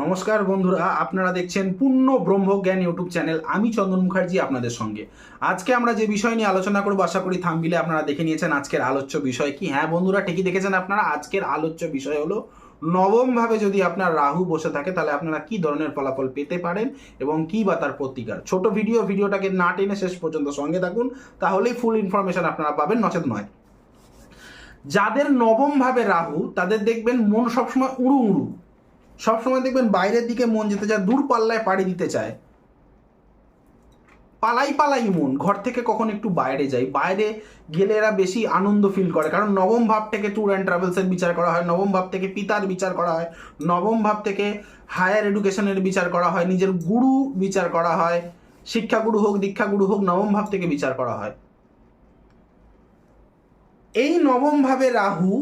নমস্কার বন্ধুরা, আপনারা দেখছেন পূর্ণ ব্রহ্মজ্ঞান ইউটিউব চ্যানেল। আমি চন্দন মুখার্জি আপনাদের সঙ্গে। আজকে আমরা যে বিষয় নিয়ে আলোচনা করব, আশা করি থামবিলে আপনারা দেখে নিয়েছেন আজকের আলোচ্য বিষয় কি। হ্যাঁ বন্ধুরা, ঠিকই দেখেছেন আপনারা, আজকের আলোচ্য বিষয় হলো নবম ভাবে যদি আপনার রাহু বসে থাকে, তাহলে আপনারা কি ধরনের ফলাফল পেতে পারেন এবং কি বা তার প্রতিকার? ছোট ভিডিও, ভিডিওটাকে না টেনে শেষ পর্যন্ত সঙ্গে থাকুন, তাহলেই ফুল ইনফরমেশন আপনারা পাবেন, নচেত নয়। যাদের নবম ভাবে রাহু, তাদের দেখবেন মন সবসময় উড়ু উড়ু। সবসময় দেখবেন বাইরের দিকে মন যেতে চায়, দূর পাল্লায় পাড়ি দিতে চায়। পালাই পালাই মন, ঘর থেকে কখন একটু বাইরে যাই। বাইরে গেলে এরা বেশি আনন্দ ফিল করে, কারণ নবম ভাব থেকে ট্যুর অ্যান্ড ট্রাভেলসের বিচার করা হয়, নবম ভাব থেকে পিতার বিচার করা হয়, নবম ভাব থেকে হায়ার এডুকেশনের বিচার করা হয়, নিজের গুরু বিচার করা হয়, শিক্ষাগুরু হোক, দীক্ষাগুরু হোক, নবম ভাব থেকে বিচার করা হয়। এই নবম ভাবে রাহু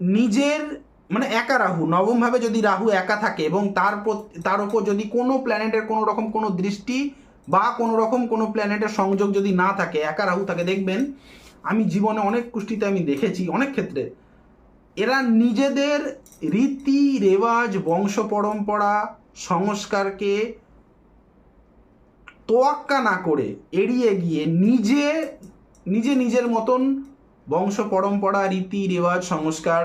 নিজের মানে একা রাহু নবম ভাবে যদি রাহু একা থাকে এবং তার তার উপর যদি কোনো প্ল্যানেটের কোনো রকম কোনো দৃষ্টি বা কোনো রকম কোনো প্ল্যানেটের সংযোগ যদি না থাকে, একা রাহু থাকে দেখবেন, আমি জীবনে অনেক কুষ্টিতে আমি দেখেছি, অনেক ক্ষেত্রে, এরা নিজেদের রীতি রেওয়াজ বংশ পরম্পরা সংস্কারকে তোয়াক্কা না করে এড়িয়ে গিয়ে নিজে নিজে নিজের মতন বংশ পরম্পরা রীতি রেওয়াজ সংস্কার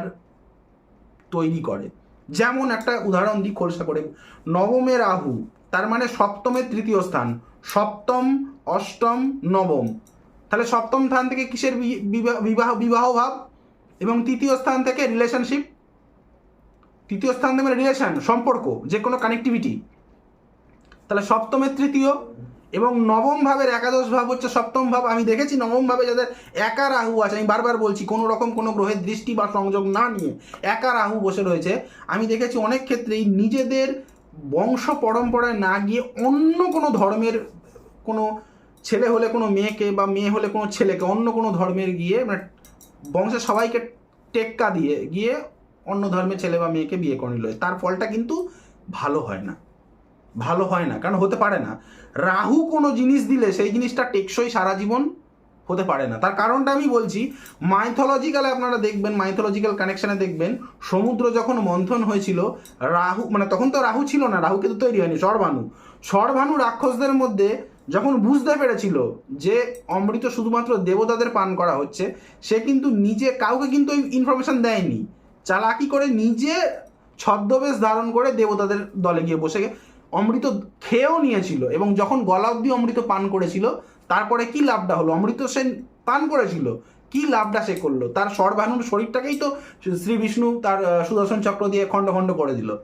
তৈরি করে। যেমন একটা উদাহরণ দিই খোলসা করে। নবমে রাহু, তার মানে সপ্তমের তৃতীয় স্থান। সপ্তম, অষ্টম, নবম। তাহলে সপ্তম স্থান থেকে কিসের বিবাহ বিবাহ ভাব? এবং তৃতীয় স্থান থেকে রিলেশনশিপ তৃতীয় স্থান থেকে রিলেশন সম্পর্ক যে কোনো কানেক্টিভিটি তাহলে সপ্তমের তৃতীয় এবং নবম ভাবের একাদশ ভাব হচ্ছে সপ্তম ভাব। আমি দেখেছি নবম ভাবে যাদের একা রাহু আছে, আমি বারবার বলছি, কোনো রকম কোনো গ্রহের দৃষ্টি বা সংযোগ না নিয়ে একা রাহু বসে রয়েছে। আমি দেখেছি অনেক ক্ষেত্রেই নিজেদের বংশ পরম্পরায় না গিয়ে অন্য কোনো ধর্মের কোনো ছেলে হলে কোনো মেয়েকে বা মেয়ে হলে কোনো ছেলেকে অন্য কোনো ধর্মের গিয়ে মানে বংশের সবাইকে টেক্কা দিয়ে গিয়ে অন্য ধর্মের ছেলে বা মেয়েকে বিয়ে করে নিল। তার ফলটা কিন্তু ভালো হয় না। ভালো হয় না, কারণ হতে পারে না। রাহু কোনো জিনিস দিলে সেই জিনিসটা টেকসই সারা জীবন হতে পারে না। তার কারণটা আমি বলছি মাইথোলজিক্যালে আপনারা দেখবেন মাইথোলজিক্যাল কানেকশানে দেখবেন, সমুদ্র যখন মন্থন হয়েছিল, রাহু মানে তখন তো রাহু ছিল না রাহু কিন্তু তৈরি হয়নি সরভানু সরভানু রাক্ষসদের মধ্যে যখন বুঝতে পেরেছিল যে অমৃত শুধুমাত্র দেবতাদের পান করা হচ্ছে, সে কিন্তু নিজে, কাউকে কিন্তু ওই ইনফরমেশন দেয়নি। চালাকি করে নিজে ছদ্মবেশ ধারণ করে দেবতাদের দলে গিয়ে বসে অমৃত খেয়েও নিয়েছিল এবং যখন গলা অব্দি অমৃত পান করেছিল, তারপরে কি লাভটা হলো? অমৃত সে পান করেছিল, কি লাভটা সে করল? তার সর্বানুর শরীরটাকেই তো শ্রী বিষ্ণু তার সুদর্শন চক্র দিয়ে খণ্ড খণ্ড করে দিল।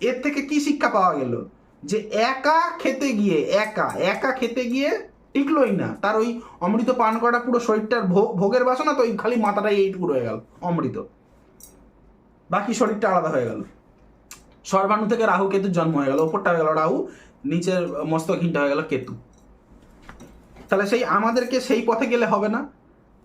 এর থেকে কি শিক্ষা পাওয়া গেল? যে একা খেতে গিয়ে, একা একা খেতে গিয়ে টিকলোই না। তার ওই অমৃত পান করা পুরো শরীরটার ভোগ- ভোগের বাসনা তো ওই খালি মাথাটাই এইটুকু রয়ে গেল, অমৃত। বাকি শরীরটা আলাদা হয়ে গেল। সর্বাণু থেকে রাহু কেতুর জন্ম হয়ে গেল, ওপরটা হয়ে গেল রাহু, নিচের মস্তকহীনটা হয়ে গেল কেতু। তাহলে সেই আমাদেরকে সেই পথে গেলে হবে না।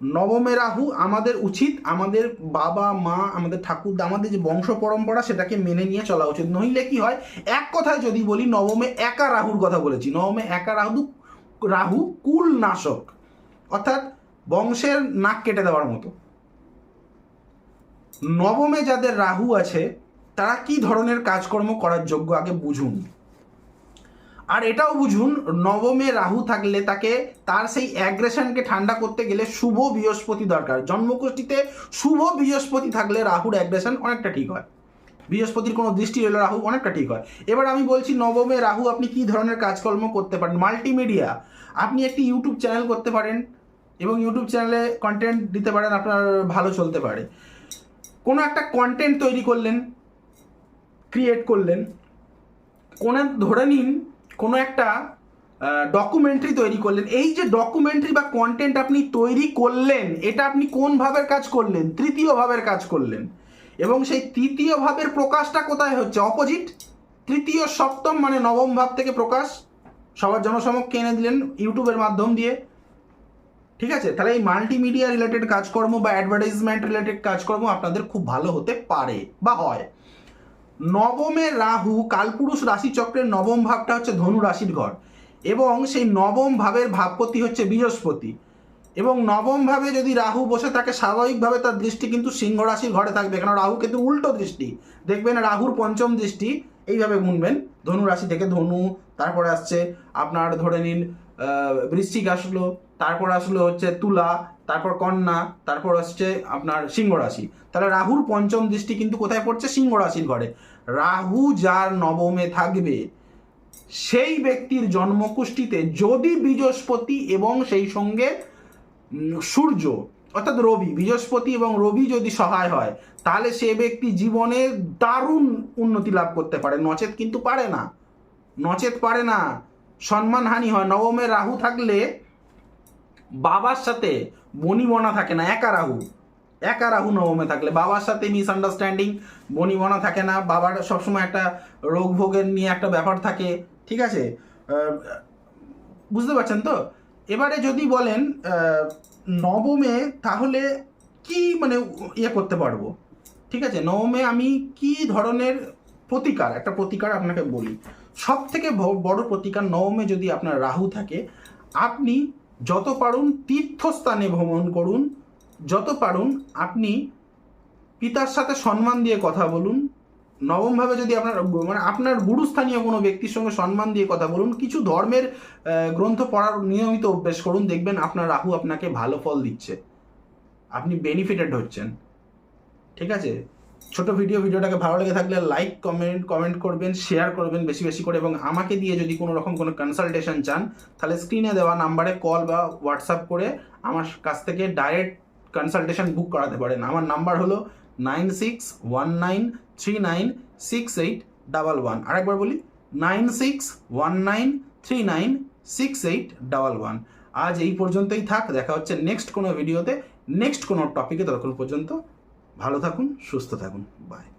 নবমে রাহু আমাদের উচিত, আমাদের বাবা, মা, আমাদের ঠাকুরদা, আমাদের যে বংশ পরম্পরা সেটাকে মেনে নিয়ে চলা উচিত। নইলে কি হয়, এক কথায় যদি বলি নবমে একা রাহুর কথা বলেছি, নবমে একা রাহু রাহু কুল নাশক, অর্থাৎ বংশের নাক কেটে দেওয়ার মতো। নবমে যাদের রাহু আছে তারা কি ধরনের কাজকর্ম করার যোগ্য আগে বুঝুন। আর এটাও বুঝুন, নবমে রাহু থাকলে তাকে তার সেই অ্যাগ্রেশনকে ঠান্ডা করতে গেলে শুভ বৃহস্পতি দরকার। জন্মকুষ্ঠিতে শুভ বৃহস্পতি থাকলে রাহুর অ্যাগ্রেশন অনেকটা ঠিক হয়। বৃহস্পতির কোনো দৃষ্টি এলো রাহু অনেকটা ঠিক হয়। এবার আমি বলছি, নবমে রাহু আপনি কি ধরনের কাজকর্ম করতে পারেন? মাল্টিমিডিয়া আপনি একটি ইউটিউব চ্যানেল করতে পারেন এবং ইউটিউব চ্যানেলে কন্টেন্ট দিতে পারেন, আপনার ভালো চলতে পারে। কোনো একটা কন্টেন্ট তৈরি করলেন ক্রিয়েট করলেন। কোনো ধরে নিন, কোনো একটা ডকুমেন্টারি তৈরি করলেন। এই যে ডকুমেন্টারি বা কন্টেন্ট আপনি তৈরি করলেন, এটা আপনি কোন ভাবের কাজ করলেন? তৃতীয় ভাবের কাজ করলেন। এবং সেই তৃতীয় ভাবের প্রকাশটা কোথায় হচ্ছে? অপোজিট তৃতীয় সপ্তম মানে নবম ভাব থেকে প্রকাশ। সবার জনসমক্ষে এনে দিলেন ইউটিউবের মাধ্যম দিয়ে। ঠিক আছে? তাহলে এই মাল্টিমিডিয়া রিলেটেড কাজকর্ম বা অ্যাডভার্টাইজমেন্ট রিলেটেড কাজকর্ম আপনাদের খুব ভালো হতে পারে বা হয়। নবমে রাহু কালপুরুষ রাশিচক্রের নবম ভাবটা হচ্ছে ধনু রাশির ঘর। এবং সেই নবম ভাবের ভাবপতি হচ্ছে বৃহস্পতি। এবং নবমভাবে যদি রাহু বসে থাকে, স্বাভাবিকভাবে তার দৃষ্টি কিন্তু সিংহ রাশির ঘরে থাকবে। কেন রাহু কিন্তু উল্টো দৃষ্টি। দেখবেন রাহুর পঞ্চম দৃষ্টি, এইভাবে গুনবেন। ধনু রাশি থেকে ধনু, তারপরে আসছে আপনার ধরে নিন বৃশ্চিক আসলো তারপর আসলো হচ্ছে তুলা, তারপর কন্যা, তারপর আসছে আপনার সিংহ রাশি। তাহলে রাহুর পঞ্চম দৃষ্টি কিন্তু কোথায় পড়ছে? সিংহ রাশির ঘরে। রাহু যার নবমে থাকবে, সেই ব্যক্তির জন্মকুষ্ঠিতে যদি বৃহস্পতি এবং সেই সঙ্গে সূর্য, অর্থাৎ রবি, বৃহস্পতি এবং রবি যদি সহায় হয়, তাহলে সে ব্যক্তি জীবনে দারুণ উন্নতি লাভ করতে পারে। নচেত কিন্তু পারে না। নচেত পারে না। সম্মানহানি হয়। নবমে রাহু থাকলে বাবার সাথে বনিবনা থাকে না, একা রাহু। একা রাহু নবমে থাকলে বাবার সাথে মিসআন্ডারস্ট্যান্ডিং বনিবনা থাকে না, বাবার সবসময় একটা রোগ ভোগের নিয়ে একটা ব্যাপার থাকে, ঠিক আছে? বুঝতে পারছেন তো? এবারে যদি বলেন নবমে তাহলে কি মানে ইয়ে করতে পারব? ঠিক আছে, নবমে আমি কি ধরনের প্রতিকার, একটা প্রতিকার আপনাকে বলি। সব থেকে বড় প্রতিকার নবমে যদি আপনার রাহু থাকে, আপনি যত পারুন তীর্থস্থানে ভ্রমণ করুন, যত পারুন আপনি পিতার সাথে সম্মান দিয়ে কথা বলুন, নবমভাবে যদি আপনার মানে আপনার গুরুস্থানীয় কোনো ব্যক্তির সঙ্গে সম্মান দিয়ে কথা বলুন, কিছু ধর্মের গ্রন্থ পড়ার নিয়মিত অভ্যেস করুন, দেখবেন আপনার রাহু আপনাকে ভালো ফল দিচ্ছে। আপনি বেনিফিটেড হচ্ছেন। ঠিক আছে? ছোট ভিডিও, ভিডিওটাকে ভালো লেগে থাকলে লাইক কমেন্ট কমেন্ট করবেন শেয়ার করবেন বেশি বেশি করে এবং আমাকে দিয়ে যদি কোনো রকম কোনো কনসালটেশন চান, তাহলে স্ক্রিনে দেওয়া নাম্বারে কল বা হোয়াটসঅ্যাপ করে আমার কাছ থেকে ডাইরেক্ট কনসালটেশন বুক করাতে পারেন। আমার নাম্বার হলো nine six one nine three nine six eight double one আরেকবার বলি nine six one nine three nine six eight double one আজ এই পর্যন্তই থাক, দেখা হচ্ছে নেক্সট কোনো ভিডিওতে নেক্সট কোনো টপিকে ততক্ষণ পর্যন্ত ভালো থাকুন সুস্থ থাকুন বাই